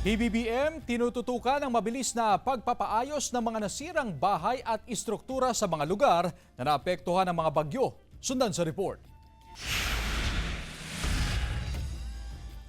PBBM tinututukan ang mabilis na pagpapaayos ng mga nasirang bahay at istruktura sa mga lugar na naapektuhan ng mga bagyo. Sundan sa report.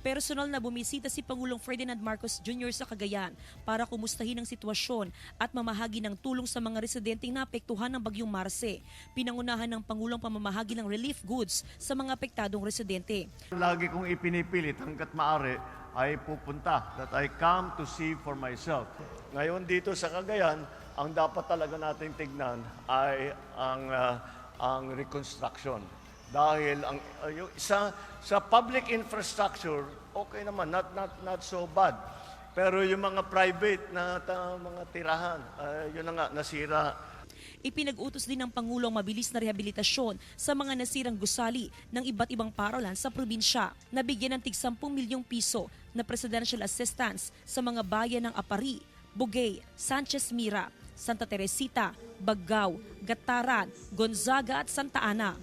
Personal na bumisita si Pangulong Ferdinand Marcos Jr. sa Cagayan para kumustahin ang sitwasyon at mamahagi ng tulong sa mga residenteng naapektuhan ng bagyong Marse. Pinangunahan ng Pangulong pamamahagi ng relief goods sa mga apektadong residente. Lagi kong ipinipilit hanggat maaari ay pupunta that I come to see for myself. Ngayon dito sa Cagayan, ang dapat talaga nating tignan ay ang ah, ang reconstruction. Dahil ang ah, yung sa sa public infrastructure, okay naman, not not not so bad. Pero yung mga private na ta- mga tirahan, ah, yun na nga nasira Ipinag-utos din ng Pangulo ang mabilis na rehabilitasyon sa mga nasirang gusali ng iba't ibang paralan sa probinsya. Nabigyan ng tig 10 milyong piso na presidential assistance sa mga bayan ng Apari, Bugay, Sanchez Mira, Santa Teresita, Baggao, Gataran, Gonzaga at Santa Ana.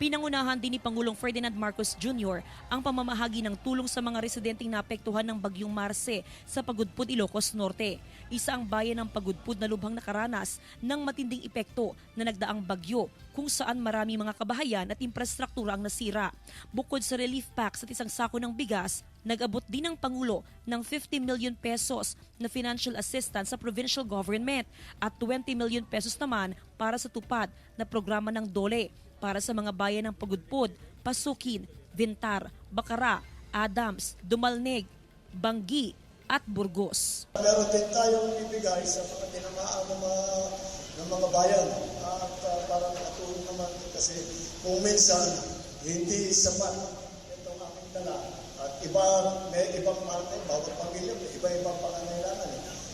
Pinangunahan din ni Pangulong Ferdinand Marcos Jr. ang pamamahagi ng tulong sa mga residenteng naapektuhan ng bagyong Marse sa Pagudpud, Ilocos Norte. Isa ang bayan ng Pagudpud na lubhang nakaranas ng matinding epekto na nagdaang bagyo kung saan marami mga kabahayan at infrastruktura ang nasira. Bukod sa relief packs at isang sako ng bigas, nag-abot din ng Pangulo ng 50 million pesos na financial assistance sa provincial government at 20 million pesos naman para sa tupad na programa ng DOLE para sa mga bayan ng Pagudpud, Pasukin, Vintar, Bacara, Adams, Dumalneg, Banggi at Burgos. Meron din tayong ibigay sa mga tinamaan ng mga, ng mga bayan. At uh, para nakatulong naman kasi kung minsan hindi sapat itong aming dala. At iba, may ibang parte, bawat pamilya, may iba-ibang pangangailangan.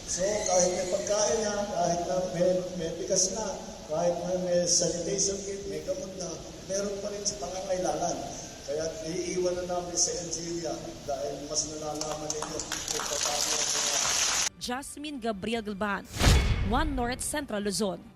So kahit may pagkain na, kahit na may, may bigas na, kahit na may sanitation kit, may gamot na, meron pa rin sa pangangailangan. Kaya iiwan na namin sa NGO dahil mas nalalaman ninyo kung paano Jasmine Gabriel Galban, One North Central Luzon.